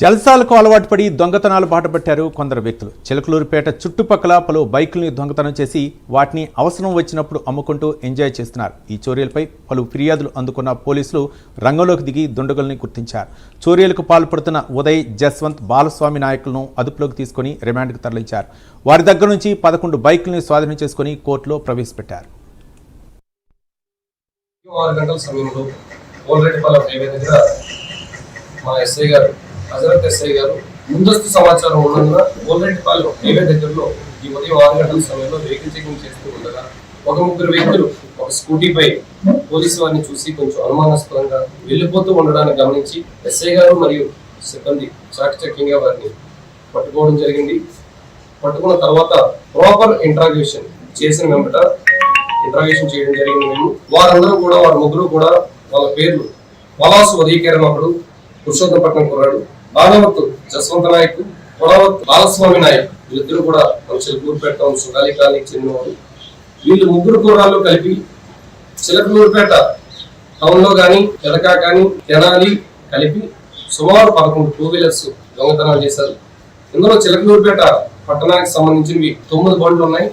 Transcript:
జల్సాలకు అలవాటు పడి దొంగతనాలు బాటపట్టారు కొందరు వ్యక్తులు. చిలకలూరుపేట చుట్టుపక్కల పలు బైకుల్ని దొంగతనం చేసి వాటిని అవసరం వచ్చినప్పుడు అమ్ముకుంటూ ఎంజాయ్ చేస్తున్నారు. ఈ చోరీలపై పలు ఫిర్యాదులు అందుకున్న పోలీసులు రంగంలోకి దిగి దుండగుల్ని గుర్తించారు. చోరీలకు పాల్పడుతున్న ఉదయ్ జస్వంత్ బాలస్వామి నాయకులను అదుపులోకి తీసుకుని రిమాండ్కు తరలించారు. వారి దగ్గర నుంచి పదకొండు బైకుల్ని స్వాధీనం చేసుకుని కోర్టులో ప్రవేశపెట్టారు. మా ఎస్ఐ గారు హజరత్ ఎస్ఐ గారు ముందస్తు సమాచారం ఉన్నందున ఓల్రెడ్డిపాలెం హైవే దగ్గరలో ఈ ఉదయం ఆరు గంటల సమయంలో వెహికల్ చెకింగ్ చేస్తూ ఉండగా ఒక ముగ్గురు వ్యక్తులు ఒక స్కూటీపై పోలీసు వారిని చూసి కొంచెం అనుమానాస్పదంగా వెళ్ళిపోతూ ఉండడాన్ని గమనించి ఎస్ఐ గారు మరియు సిబ్బంది చాకచక్యంగా వారిని పట్టుకోవడం జరిగింది. పట్టుకున్న తర్వాత ప్రాపర్ ఇంట్రాగేషన్ చేసిన వెంబట ఇంట్రాగేషన్ చేయడం జరిగింది. మేము వారందరూ కూడా వారి ముగ్గురు కూడా వాళ్ళ పేర్లు పలాసు ఉదయకిరణ్ ఒకడు పురుషోత్తపట్నం కుర్రాడు. బాగవత్తు జస్వంత నాయక్ పొలవత్ బాలస్వామి నాయక్ వీళ్ళిద్దరూ కూడా మన చిలకూరుపేట సుగాలి కాలనీకి చెందినవారు వీళ్ళు ముగ్గురు కూరాలు కలిపి చిలకలూరుపేట టౌన్లో కానీ ఎలకా కానీ తెనాలి కలిపి సుమారు పదకొండు టూ వీలర్స్ దొంగతనాలు చేశారు. ఇందులో చిలకలూరుపేట పట్టణానికి సంబంధించినవి తొమ్మిది బండ్లు ఉన్నాయి.